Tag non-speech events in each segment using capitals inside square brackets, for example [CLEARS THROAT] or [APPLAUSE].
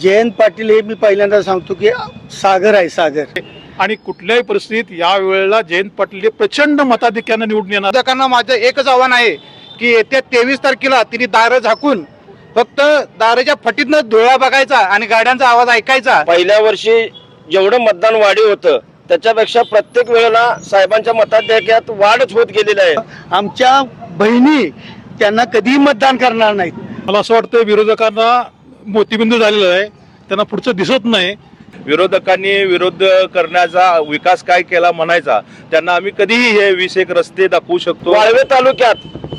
जयंत पाटील हे मी पहिल्यांदा सांगतो की सागर आहे सागर. आणि कुठल्याही परिस्थितीत या वेळेला जयंत पाटील हे प्रचंड मताधिक्यानं निवडून येणार. विरोधकांना माझं एकच आव्हान आहे की येत्या तेवीस तारखेला तिने दारं झाकून फक्त दाराच्या फटीतनं धुळा बघायचा आणि गाड्यांचा आवाज ऐकायचा. पहिल्या वर्षी जेवढं मतदान वाढीव होतं त्याच्यापेक्षा प्रत्येक वेळेला साहेबांच्या मताधिक्यात वाढच होत गेलेली आहे. आमच्या बहिणी त्यांना कधीही मतदान करणार नाहीत. मला असं वाटतं विरोधकांना मोतीबिंदू झालेला आहे. त्यांना पुढचं दिसत नाही. विरोधकांनी विरोध करण्याचा विकास काय केला म्हणायचा त्यांना आम्ही कधीही हे वीस एक रस्ते दाखवू शकतो. वाळवे तालुक्यात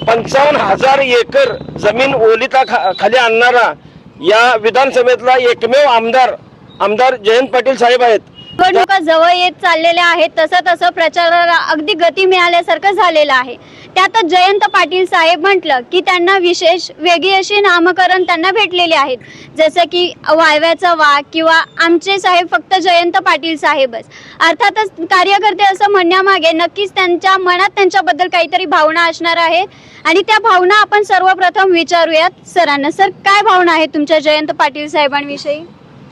पंचावन्न हजार एकर जमीन ओलिता खा- खाली आणणारा या विधानसभेतला एकमेव आमदार आमदार जयंत पाटील साहेब आहेत. निवडणुका जवळ येत चाललेल्या आहेत तसं तसं प्रचाराला अगदी गती मिळाल्यासारखं झालेलं आहे. त्यातच जयंत पाटील साहेब म्हटलं की त्यांना विशेष वेगळी अशी नामकरण त्यांना भेटलेले आहेत. जसं की वाळव्याचा वा किंवा आमचे साहेब फक्त जयंत पाटील साहेबच. अर्थातच कार्यकर्ते असं म्हणण्यामागे नक्कीच त्यांच्या मनात त्यांच्याबद्दल काहीतरी भावना असणार आहे. आणि त्या भावना आपण सर्वप्रथम विचारूयात. सरांना सर काय भावना आहे तुमच्या जयंत पाटील साहेबांविषयी?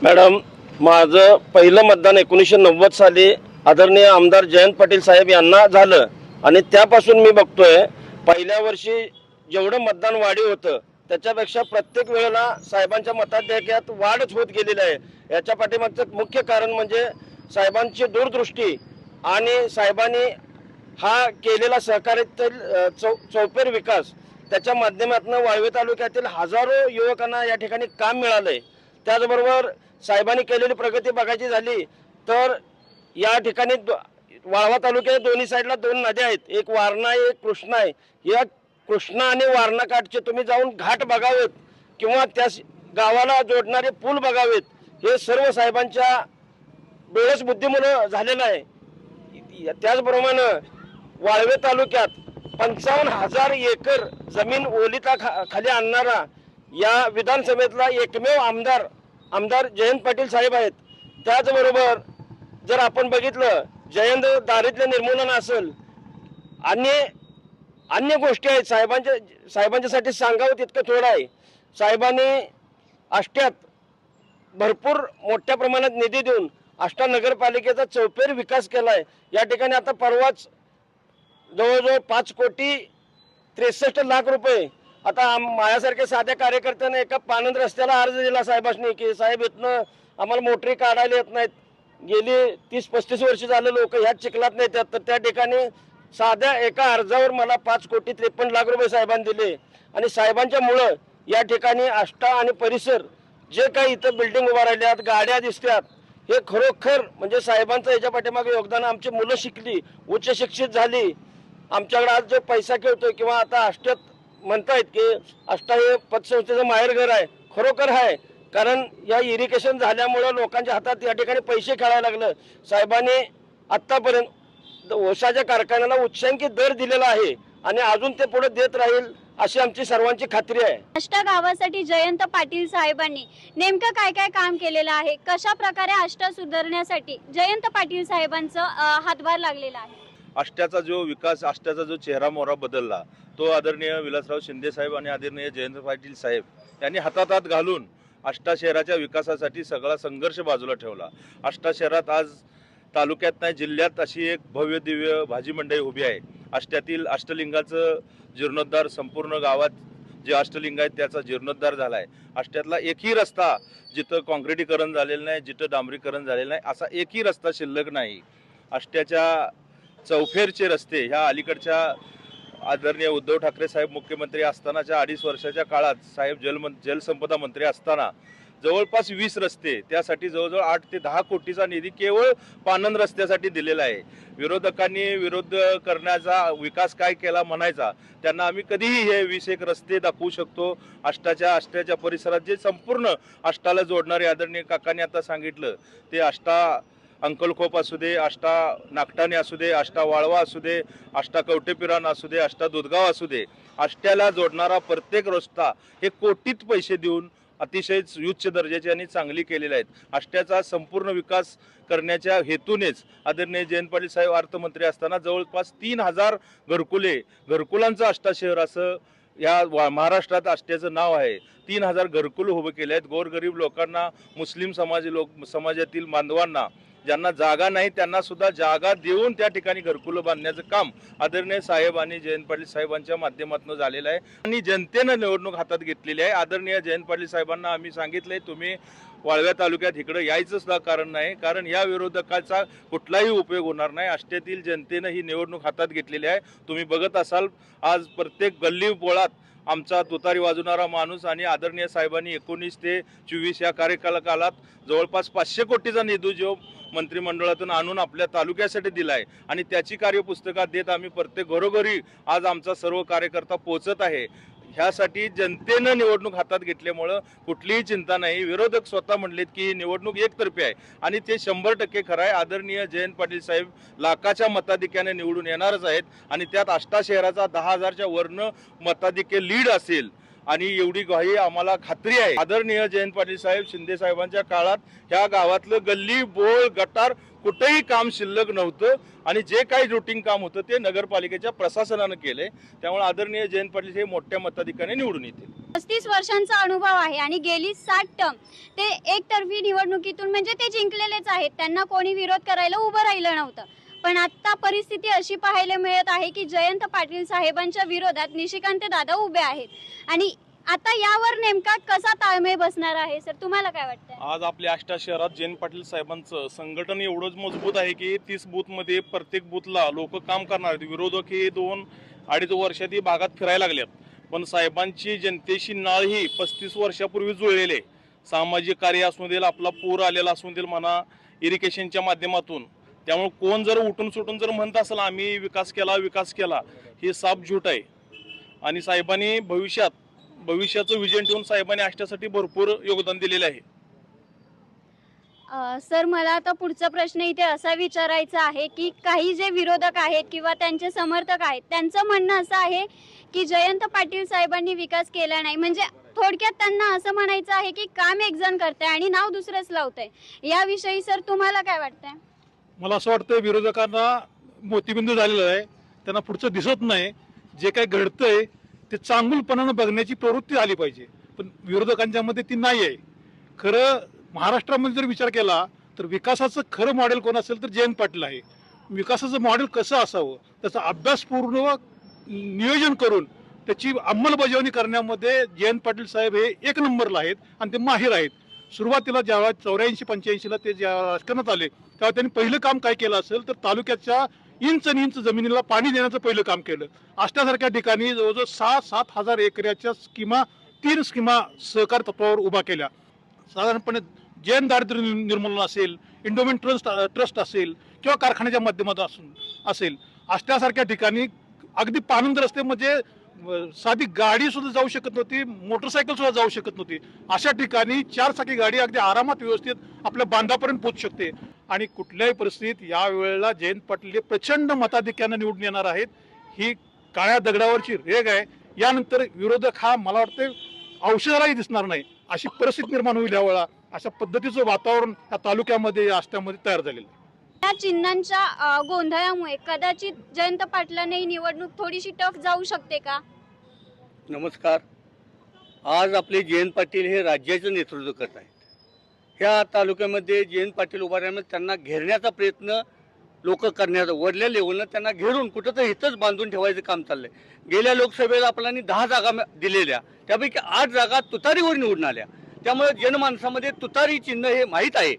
मॅडम माझं पहिलं मतदान एकोणीसशे नव्वद साली आदरणीय आमदार जयंत पाटील साहेब यांना झालं. आणि त्यापासून मी बघतोय पहिल्या वर्षी जेवढं मतदान वाढीव होतं त्याच्यापेक्षा प्रत्येक वेळेला साहेबांच्या मताधिक्यात वाढच होत गेलेली आहे. याच्या पाठीमागचं मुख्य कारण म्हणजे साहेबांची दूरदृष्टी आणि साहेबांनी हा केलेला सहकार्यातील चौ चौपेर विकास त्याच्या माध्यमातून वाळवे तालुक्यातील हजारो युवकांना या ठिकाणी काम मिळालंय. त्याचबरोबर साहेबांनी केलेली प्रगती बघायची झाली तर या ठिकाणी वाळवा तालुक्यात दोन्ही साईडला दोन नद्या आहेत. एक वारणा आहे एक कृष्णा आहे. या कृष्णा आणि वारणा काठचे तुम्ही जाऊन घाट बघावेत किंवा त्या गावाला जोडणारे पूल बघावेत हे सर्व साहेबांच्या डोळस बुद्धिमुळं झालेलं आहे. त्याचप्रमाणे वाळवे तालुक्यात पंचावन्न हजार एकर जमीन ओलिता खा खाली आणणारा या विधानसभेतला एकमेव आमदार आमदार जयंत पाटील साहेब आहेत. त्याचबरोबर जर आपण बघितलं जयंत दारिद्र्य निर्मूलन असेल अन्य अन्य गोष्टी आहेत. साहेबांच्या साहेबांच्यासाठी सांगावं तितकं थोडं आहे. साहेबांनी आष्ट्यात भरपूर मोठ्या प्रमाणात निधी देऊन आष्टा नगरपालिकेचा चौफेर विकास केला आहे या ठिकाणी आता परवाच जवळजवळ पाच कोटी त्रेसष्ट लाख रुपये आता माझ्यासारख्या साध्या कार्यकर्त्याने एका पानंद रस्त्याला अर्ज दिला साहेबांनी की साहेब इथनं आम्हाला मोटरी काढायला येत नाहीत. गेली तीस पस्तीस वर्ष झाले लोक ह्या चिखलात नेतात तर त्या ठिकाणी साध्या एका अर्जावर मला पाच कोटी त्रेपन्न लाख रुपये साहेबांनी दिले. आणि साहेबांच्या मुळं या ठिकाणी आष्टा आणि परिसर जे काही इथं बिल्डिंग उभा राहिल्यात गाड्या दिसतात हे खरोखर म्हणजे साहेबांचं याच्या पाठीमागे योगदान. आमची मुलं शिकली उच्च शिक्षित झाली. आमच्याकडे आज जो पैसा खेळतोय किंवा आता आष्ट्यात म्हणतायत की आष्टा हे पतसंस्थेचं माहेरघर आहे खरोखर आहे. कारण या इरिगेशन झाल्यामुळं लोकांच्या हातात या ठिकाणी पैसे खेळायला लागलं. साहेबांनी आत्तापर्यंत ऊसाच्या कारखान्याला उच्चांकी दर दिलेला आहे आणि अजून ते पुढे देत राहील अशी आमची सर्वांची खात्री आहे. आष्टा गावासाठी जयंत पाटील साहेबांनी नेमकं काय काय काम केलेलं आहे? कशा प्रकारे आष्टा सुधारण्यासाठी जयंत पाटील साहेबांचं हातभार लागलेला आहे? आष्ट्याचा जो विकास आष्ट्याचा जो चेहरा मोहरा बदलला तो आदरणीय विलासराव शिंदे साहेब आणि आदरणीय जयंत पाटील साहेब यांनी हातात हात घालून आष्टा शहराच्या विकासासाठी सगळा संघर्ष बाजूला ठेवला. आष्टा शहरात आज तालुक्यात नाही जिल्ह्यात अशी एक भव्य दिव्य भाजी मंडई उभी आहे. आष्ट्यातील अष्टलिंगाचं जीर्णोद्धार संपूर्ण गावात जे अष्टलिंग आहेत त्याचा जीर्णोद्धार झाला आहे अष्ट्यातला एकही रस्ता जिथं काँक्रिटीकरण झालेलं नाही जिथं डांबरीकरण झालेलं नाही असा एकही रस्ता शिल्लक नाही. आष्ट्याच्या चौफेरचे रस्ते ह्या अलीकडच्या आदरणीय उद्धव ठाकरे साहेब मुख्यमंत्री असतानाच्या अडीच वर्षाच्या काळात साहेब जलमं जलसंपदा मंत्री असताना जवळपास वीस रस्ते त्यासाठी जवळजवळ आठ ते दहा कोटीचा निधी केवळ पानन रस्त्यासाठी दिलेला आहे. विरोधकांनी विरोध करण्याचा विकास काय केला म्हणायचा त्यांना आम्ही कधीही हे वीस एक रस्ते दाखवू शकतो. आष्टाच्या आष्ट्याच्या परिसरात जे संपूर्ण आष्टाला जोडणारे आदरणीय काकांनी आता सांगितलं ते आष्टा अंकलखोप असू दे आष्टा नागटाणे असू दे आष्टा वाळवा असू दे आष्टा कवटेपिराण असू दे आष्टा दुधगाव असू दे आष्ट्याला जोडणारा प्रत्येक रस्ता हे कोटीत पैसे देऊन अतिशय उच्च दर्जाची आणि चांगली केलेले आहेत. आष्ट्याचा संपूर्ण विकास करण्याच्या हेतूनेच आदरणीय जयंत पाटील साहेब अर्थमंत्री असताना जवळपास तीन हजार घरकुले घरकुलांचं आष्टा शहर असं या वा- महाराष्ट्रात आष्ट्याचं नाव आहे. तीन हजार घरकुल उभे केले आहेत. गोरगरीब लोकांना मुस्लिम समाज लोक समाजातील बांधवांना ज्यांना जागा नाही त्यांना सुद्धा जागा देऊन त्या ठिकाणी घरकुलं बांधण्याचं काम आदरणीय साहेब आणि जयंत पाटील साहेबांच्या माध्यमातून झालेलं आहे. आणि जनतेनं निवडणूक हातात घेतलेली आहे. आदरणीय जयंत पाटील साहेबांना आम्ही सांगितलंय तुम्ही वाळव्या तालुक्यात इकडं यायचं सुद्धा कारण नाही. कारण या विरोधकाचा कुठलाही उपयोग होणार नाही. आष्ट्यातील जनतेनं ही निवडणूक हातात घेतलेली आहे. तुम्ही बघत असाल आज प्रत्येक गल्ली बोळात आमचा तुतारी वाजवणारा माणूस आणि आदरणीय साहेबांनी एकोणीस ते चोवीस या कार्यकालात जवळपास पाचशे कोटीचा निधी जो मंत्रिमंडळातून आणून आपल्या तालुक्यासाठी दिला आहे आणि त्याची कार्यपुस्तकात देत आम्ही प्रत्येक घरोघरी आज आमचा सर्व कार्यकर्ता पोहोचत आहे. ह्यासाठी जनतेनं निवडणूक हातात घेतल्यामुळं कुठलीही चिंता नाही. विरोधक स्वतः म्हणलेत की ही निवडणूक एकतर्फी आहे आणि ते शंभर टक्के खरं आहे. आदरणीय जयंत पाटील साहेब लाखाच्या मताधिक्याने निवडून येणारच आहेत आणि त्यात आष्टा शहराचा दहा हजारच्या वरनं मताधिक्य लीड असेल आणि एवढी ग्वाही आम्हाला खात्री आहे. आदरणीय जयंत पाटील साहेब शिंदे साहेबांच्या काळात ह्या गावातलं गल्ली बोळ गटार कुठेही काम शिल्लक नव्हतं आणि जे काही रुटीन काम होतं ते नगरपालिकेच्या प्रशासनानं केले. त्यामुळे आदरणीय जयंत पाटील हे मोठ्या मताधिकाने निवडून येतील. पस्तीस वर्षांचा अनुभव आहे आणि गेली साठ टर्म. ते एकतर्फी निवडणुकीतून म्हणजे ते जिंकलेलेच आहेत. त्यांना कोणी विरोध करायला उभं राहिलं नव्हतं. पण आता परिस्थिती अशी पाहायला मिळत आहे की जयंत पाटील साहेबांच्या विरोधात निशिकांत दादा उभे आहेत. आणि आता यावर नेमका कसा ताळमेळ बसणार आहे सर? तुम्हाला काय वाटतं आज आपल्या आष्टा शहरात जयंत पाटील साहेबांचं संघटन एवढंच मजबूत आहे की तीस बूथमध्ये प्रत्येक बूथला लोक काम करणार आहेत. विरोधक हे दोन अडीच वर्षात ही भागात फिरायला लागलेत. पण साहेबांची जनतेशी नाळ ही पस्तीस वर्षापूर्वी जुळलेली आहे. सामाजिक कार्य असून देईल आपला पूर आलेला असून देईल म्हणा इरिगेशनच्या माध्यमातून. त्यामुळे कोण जर उठून सुटून जर म्हणत असेल आम्ही विकास केला विकास केला हे साफ झूट आहे. आणि साहेबांनी भविष्यात भविष्याचं विजन ठेवून साहेबांनी आष्ट्यासाठी भरपूर योगदान दिलेलं आहे. अ, सर मला आता पुढचा प्रश्न इथे असा विचारायचा आहे की काही जे विरोधक आहेत किंवा त्यांचे समर्थक आहेत त्यांचं म्हणणं असं आहे की जयंत पाटील साहेबांनी विकास केला नाही. म्हणजे थोडक्यात त्यांना असं म्हणायचं आहे की काम एक जण करतंय आणि नाव दुसरंच लावतंय. याविषयी सर तुम्हाला काय वाटतंय? मला असं वाटतं विरोधकांना मोतीबिंदू झालेला आहे. त्यांना पुढचं दिसत नाही. जे काही घडतंय ते चांगुलपणानं बघण्याची प्रवृत्ती आली पाहिजे. पण विरोधकांच्या मध्ये ती नाही आहे खरं महाराष्ट्रामध्ये जर विचार केला तर विकासाचं खरं मॉडेल कोण असेल तर जयंत पाटील आहे. विकासाचं मॉडेल कसं असावं? त्याचा अभ्यासपूर्ण नियोजन करून त्याची अंमलबजावणी करण्यामध्ये जयंत पाटील साहेब हे एक नंबरला आहेत आणि ते माहीर आहेत. सुरुवातीला जेव्हा चौऱ्याऐंशी पंच्याऐंशीला ते ज्या राजकारणात आले तेव्हा त्यांनी पहिलं काम काय केलं असेल तर तालुक्याच्या इंच आणि इंच जमिनीला पाणी देण्याचं पहिलं काम केलं. आष्ट्यासारख्या ठिकाणी जवळजवळ सहा सात हजार एकराच्या स्कीमा तीन स्कीमा सहकार तत्वावर उभा केल्या. साधारणपणे जैन दारिद्र्य निर्मूलन असेल इंडोमेंट ट्रस्ट ट्रस्ट असेल किंवा कारखान्याच्या माध्यमातून असून असेल. अष्टासारख्या ठिकाणी अगदी पानंद रस्ते म्हणजे साधी गाडी सुद्धा जाऊ शकत नव्हती मोटरसायकल सुद्धा जाऊ शकत नव्हती. अशा ठिकाणी चार चाकी गाडी अगदी आरामात व्यवस्थित आपल्या बांधापर्यंत पोहोचू शकते. आणि कुठल्याही परिस्थितीत या वेळेला जयंत पाटील हे प्रचंड मताधिक्यानं निवडून येणार आहेत. ही काळ्या दगडावरची रेग आहे. यानंतर विरोधक हा मला वाटतं औषधालाही दिसणार नाही. अशी परिस्थिती निर्माण होईल यावेळेला अशा पद्धतीचं वातावरण या तालुक्यामध्ये या आष्ट्यामध्ये तयार झालेलं आहे. या चिन्हांच्या गोंधळामुळे कदाचित जयंत पाटलांना ही निवडणूक थोडीशी टफ जाऊ शकते का? नमस्कार. आज आपले जयंत पाटील हे राज्याचं नेतृत्व करत आहेत. ह्या तालुक्यामध्ये जयंत पाटील उभारल्यामुळे त्यांना घेरण्याचा प्रयत्न लोक करण्याचा वरल्या लेवलनं त्यांना घेरून कुठं तर इथंच बांधून ठेवायचं काम चाललंय. गेल्या लोकसभेला आपल्याला दहा जागा दिलेल्या. त्यापैकी आठ जागा तुतारीवर निवडून आल्या. त्यामुळे जनमानसामध्ये तुतारी चिन्ह हे माहीत आहे.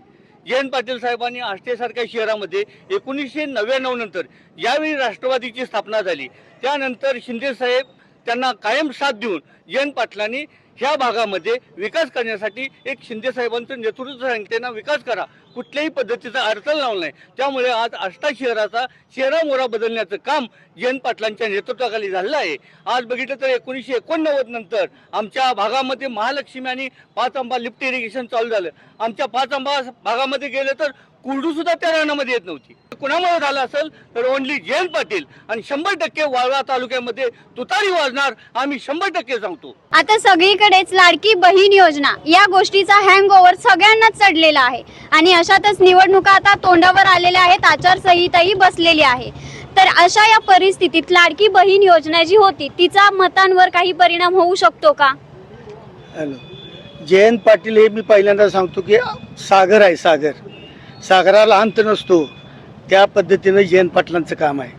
जयंत पाटील साहेबांनी आष्टेसारख्या शहरामध्ये एकोणीसशे नव्याण्णव नंतर यावेळी राष्ट्रवादीची स्थापना झाली. त्यानंतर शिंदे साहेब त्यांना कायम साथ देऊन जयंत पाटलांनी ह्या भागामध्ये विकास करण्यासाठी एक शिंदे साहेबांचं नेतृत्व सांगितलं विकास करा. कुठल्याही पद्धतीचा अडचण लावला नाही त्यामुळे आज आष्टा शहराचा चेहरामोहरा बदलण्याचं काम जयंत पाटलांच्या नेतृत्वाखाली झालेलं आहे. आज बघितलं तर एकोणीसशे एकोणनव्वद नंतर आमच्या भागामध्ये महालक्ष्मी आणि पाच आंबा लिफ्ट इरिगेशन चालू झालं. आमच्या पाच आंबा भागामध्ये गेलं तर कुरडू सुद्धा त्या रानामध्ये येत नव्हती. कुणामुळे झालं असेल तर ओनली जयंत पाटील आणि शंभर टक्के वाळवा तालुक्यामध्ये तुतारी वाजणार आम्ही शंभर टक्के सांगतो आता सगळीकडेच लाडकी बहीण योजना या गोष्टीचा हँग ओव्हर सगळ्यांनाच चढलेला आहे. आणि अशातच निवडणुका आता तोंडावर आलेल्या आहेत आचारसंहिताही बसलेली आहे. तर अशा या परिस्थितीत लाडकी बहीण योजना जी होती तिचा मतांवर काही परिणाम होऊ शकतो का? हॅलो. जयंत पाटील हे मी पहिल्यांदा सांगतो की सागर आहे सागर. सागराला अंत नसतो. त्या पद्धतीनं जयंत पाटलांचं काम आहे.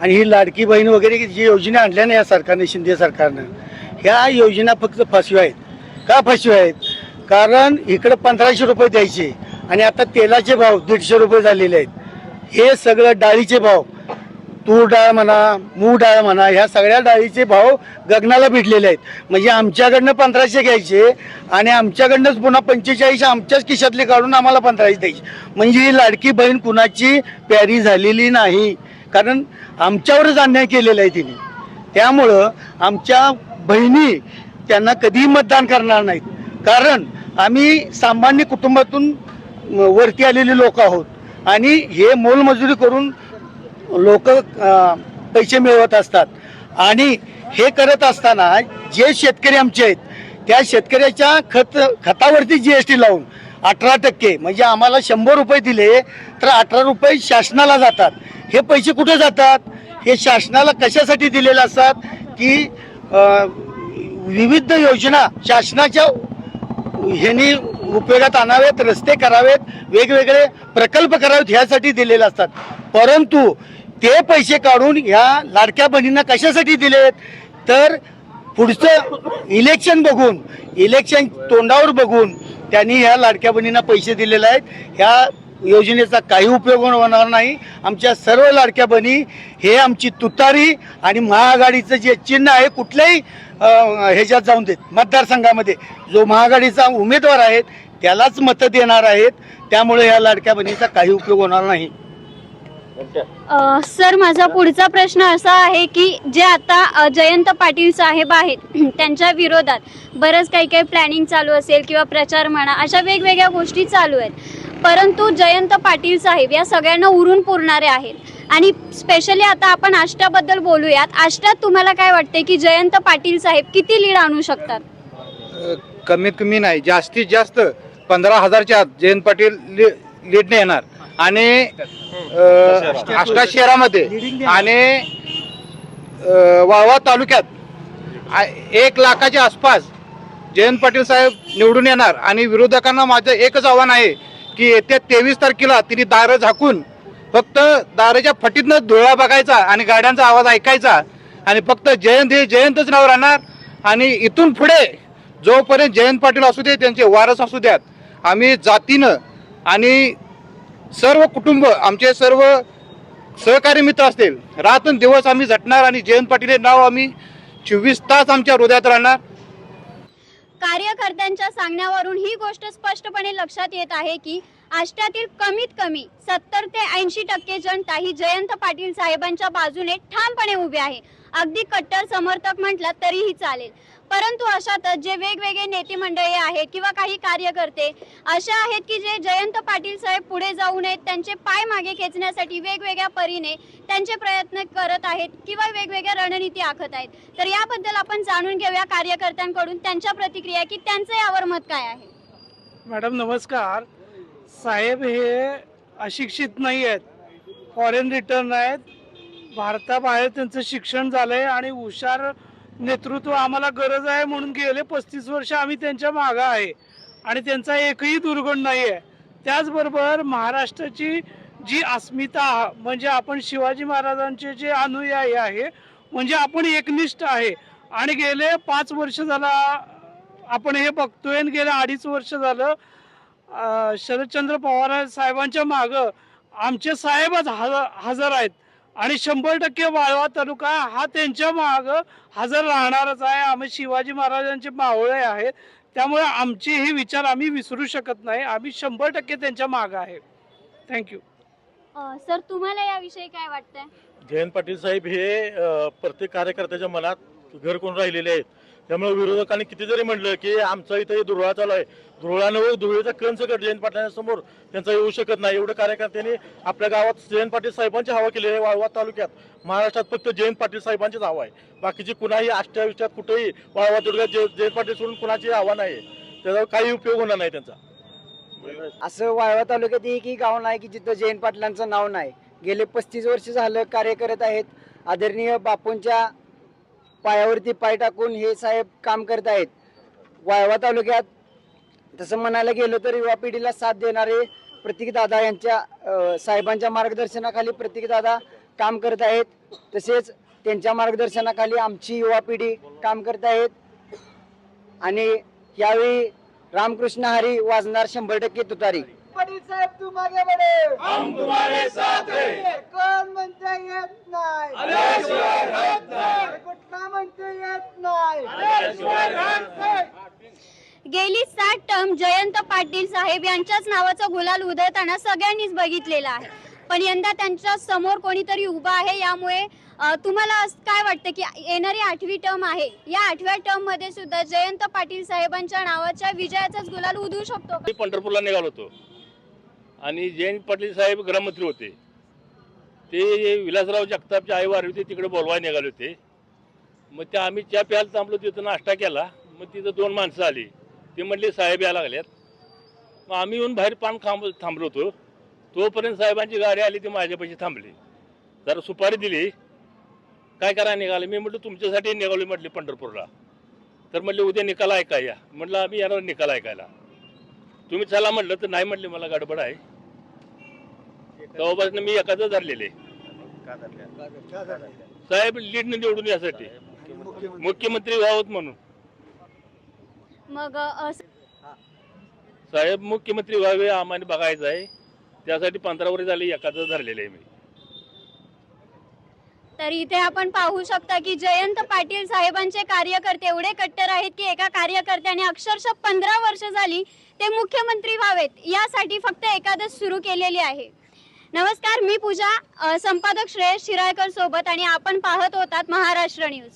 आणि ही लाडकी बहीण वगैरे जी योजना आणल्या ना या सरकारने शिंदे सरकारनं ह्या योजना फक्त फसव्या आहेत. का फसव्या आहेत? कारण इकडं पंधराशे रुपये द्यायचे आणि आता तेलाचे भाव दीडशे रुपये झालेले आहेत. हे सगळं डाळीचे भाव तूर डाळ म्हणा मूग डाळ म्हणा ह्या सगळ्या डाळीचे भाव गगनाला भिडलेले आहेत. म्हणजे आमच्याकडनं पंधराशे घ्यायचे आणि आमच्याकडनंच पुन्हा पंचेचाळीस आमच्याच खिशातले काढून आम्हाला पंधराशे द्यायचे. म्हणजे ही लाडकी बहीण कुणाची प्यारी झालेली नाही. कारण आमच्यावरच अन्याय केलेला आहे तिने. त्यामुळं आमच्या बहिणी त्यांना कधीही मतदान करणार नाहीत. कारण आम्ही सामान्य कुटुंबातून वरती आलेले लोक आहोत. आणि हे मोलमजुरी करून लोक पैसे मिळवत असतात. आणि हे करत असताना जे शेतकरी आमचे आहेत त्या शेतकऱ्याच्या खत खतावरती जी एस टी लावून अठरा टक्के म्हणजे आम्हाला शंभर रुपये दिले तर अठरा रुपये शासनाला जातात. हे पैसे कुठे जातात? हे शासनाला कशासाठी दिलेले असतात? की विविध योजना शासनाच्या ह्यांनी उपयोगात आणावेत रस्ते करावेत वेगवेगळे प्रकल्प करावेत ह्यासाठी दिलेले असतात. परंतु ते पैसे काढून ह्या लाडक्या बहिणींना कशासाठी दिलेत? तर पुढचं इलेक्शन बघून इलेक्शन तोंडावर बघून त्यांनी ह्या लाडक्या बहिणींना पैसे दिलेले आहेत. ह्या योजनेचा काही उपयोग होणार नाही. आमच्या सर्व लाडक्या बहिणी हे आमची तुतारी आणि महाआघाडीचं जे चिन्ह आहे कुठल्याही ह्याच्यात जाऊन देत मतदारसंघामध्ये. जो महाआघाडीचा उमेदवार आहेत त्यालाच मतं देणार आहेत. त्यामुळे ह्या लाडक्या बहिणीचा काही उपयोग होणार नाही. अ, सर माझा पुढचा प्रश्न असा आहे की जे आता अ, जयंत पाटील साहेब आहेत [CLEARS THROAT] त्यांच्या विरोधात बरंच काही काही प्लॅनिंग चालू असेल किंवा प्रचार म्हणा अशा वेगवेगळ्या गोष्टी चालू आहेत. परंतु जयंत पाटील साहेब या सगळ्यांना उरून पुरणारे आहेत. आणि स्पेशली आता आपण आष्टाबद्दल बोलूयात. आष्टात तुम्हाला काय वाटते की जयंत पाटील साहेब किती लीड आणू शकतात? कमीत कमी नाही जास्तीत जास्त पंधरा हजारच्या आत जयंत पाटील लि- लीडने येणार. आणि अं, आष्टा शहरामध्ये आणि वाळवा तालुक्यात एक लाखाच्या आसपास जयंत पाटील साहेब निवडून येणार आणि विरोधकांना माझं एकच आव्हान आहे की येत्या तेवीस तारखेला तिने दारं झाकून फक्त दाराच्या फटीतनं धुळा बघायचा आणि गाड्यांचा आवाज ऐकायचा आणि फक्त जयंत हे जयंतच नाव राहणार. आणि इथून पुढे जोपर्यंत जयंत पाटील असू दे त्यांचे वारस असू द्यात आम्ही जातीनं आणि सर्व कुटुंब आमचे सर्व सहकारी मित्र असतील रातून दिवस आम्ही झटणार आणि जयंत पाटील हे नाव आम्ही चोवीस तास आमच्या हृदयात राहणार. कार्यकर्त्यांच्या सांगण्यावरून ही गोष्ट स्पष्टपणे लक्षात येत आहे की आष्ट्यातील कमीत कमी सत्तर ते ऐंशी टक्के जनता ही जयंत पाटील साहेबांच्या बाजूने ठामपणे उभी आहे. अगदी कट्टर समर्थक म्हटलं तरीही चालेल. परंतु अशातच जे वेगवेगळे नेते मंडळी आहेत किंवा काही कार्यकर्ते अशा आहेत की जे जयंत पाटील साहेब पुढे जाऊ नयेत त्यांचे पाय मागे खेचण्यासाठी वेगवेगळ्या परीने त्यांचे प्रयत्न करत आहेत किंवा वेगवेगळ्या रणनीती आखत आहेत. तर याबद्दल आपण जाणून घेऊया कार्यकर्त्यांकडून त्यांच्या प्रतिक्रिया की त्यांचं यावर मत काय आहे? मॅडम नमस्कार. साहेब हे अशिक्षित नाही आहेत फॉरेन रिटर्न आहेत भारताबाहेर त्यांचं शिक्षण झालंय आणि हुशार नेतृत्व आम्हाला गरज आहे म्हणून गेले पस्तीस वर्ष आम्ही त्यांच्या मागं आहे. आणि त्यांचा एकही दुर्गुण नाही आहे त्याचबरोबर महाराष्ट्राची जी अस्मिता म्हणजे आपण शिवाजी महाराजांचे जे अनुयायी आहे म्हणजे आपण एकनिष्ठ आहे. आणि गेले पाच वर्ष झाला आपण हे बघतोय आणि गेले अडीच वर्ष झालं शरदचंद्र पवार साहेबांच्या मागं आमचे साहेबच हजर हजर आहेत. आणि शंभर टक्के वाळवा तालुका हा त्यांच्या मागं हजर राहणारच आहे. आम्ही शिवाजी महाराजांचे मावळे आहेत त्यामुळे आमचे हे विचार आम्ही विसरू शकत नाही. आम्ही शंभर टक्के त्यांच्या मागं आहे. थँक्यू सर तुम्हाला याविषयी काय वाटतंय? जयंत पाटील साहेब हे अ, प्रत्येक कार्यकर्त्याच्या मनात घर कोण राहिलेले आहेत? त्यामुळे विरोधकांनी किती जरी म्हटलं की आमचा इथं हे दुर्ळा चालू आहे. दुर्ळानं धुळीचा कंच कट जयंत पाटलांसमोर त्यांचा येऊ शकत नाही. एवढं कार्यकर्त्यांनी आपल्या गावात जयंत पाटील साहेबांची हवा केली आहे वाळवा तालुक्यात. महाराष्ट्रात फक्त जयंत पाटील साहेबांचीच हवा आहे. बाकीची कुणाही आष्ट्याविष्ट्यात कुठेही वाळवा तालुक्यात जय- जयंत पाटील सोडून कुणाची हवा नाही त्याचा काही उपयोग होणार नाही त्यांचा. असं वाळवा तालुक्यात एकही गाव नाही की जिथं जयंत पाटलांचं नाव नाही. गेले पस्तीस वर्ष झालं कार्य करत आहेत. आदरणीय बापूंच्या पायावरती पाय टाकून हे साहेब काम करत आहेत. वाळवा तालुक्यात तसं म्हणायला गेलं तर युवा पिढीला साथ देणारे प्रतीकदादा यांच्या साहेबांच्या मार्गदर्शनाखाली प्रतीकदादा काम करत आहेत. तसेच त्यांच्या मार्गदर्शनाखाली आमची युवा पिढी काम करत आहेत. आणि यावेळी रामकृष्ण हरी वाजणार शंभर टक्के तुतारी. पाटील साहेब तू मागे बडे। हम तुम्हारे साथ कोण म्हणते येत नाही? कुठला म्हणते येत नाही? गेली सात टर्म जयंत पाटील साहेब यांच्याच नावाचा गुलाल उधळताना सगळ्यांनीच बघितलेला आहे. पण यंदा त्यांच्यासमोर कोणीतरी उभा आहे यामुळे तुम्हाला असं काय वाटतं की येणारी आठवी टर्म आहे? या आठव्या टर्ममध्ये सुद्धा जयंत पाटील साहेबांच्या नावाच्या विजयाचाच गुलाल उधळू शकतो पंढरपूरला निघालो होतो. आणि जयंत पाटील साहेब गृहमंत्री होते. ते विलासराव जगतापचे आई वारली होती तिकडे बोलवाय निघाले होते. मग त्या आम्ही चहा प्यायला थांबलो तिथं नाश्ता केला. मग तिथं दोन माणसं आली. ते म्हटले साहेब यायला लागल्यात मग आम्ही येऊन बाहेर पान थांब थांबलो होतो. तोपर्यंत साहेबांची गाडी आली ती माझ्यापाशी थांबली. जरा सुपारी दिली. काय करा निघाले? मी म्हटलं तुमच्यासाठी निघालो म्हटले पंढरपूरला. तर म्हटले उद्या निकाल ऐकाया म्हटलं आम्ही येणार निकाल ऐकायला. तुम्ही चला म्हटलं तर नाही म्हटले मला गडबड आहे. तेव्हापासून मी एखादं धरलेले. साहेब लीडने निवडून यासाठी. मुख्यमंत्री व्हावत म्हणून. मग साहेब मुख्यमंत्री व्हावे आम्हाला बघायचं आहे. त्यासाठी पंधरा वर्ष झाले एखादं धरलेलं मी. तर इथे आपण पाहू शकता की जयंत पाटील साहेबांचे कार्यकर्ते एवढे कट्टर आहेत की एका कार्यकर्त्याने अक्षरशः पंधरा वर्ष झाली ते मुख्यमंत्री व्हावेत. यासाठी फक्त एकादश सुरू केलेली आहे. नमस्कार मी पूजा संपादक श्रेयस शिराळकर सोबत आणि आपण पाहत होतात महाराष्ट्र न्यूज.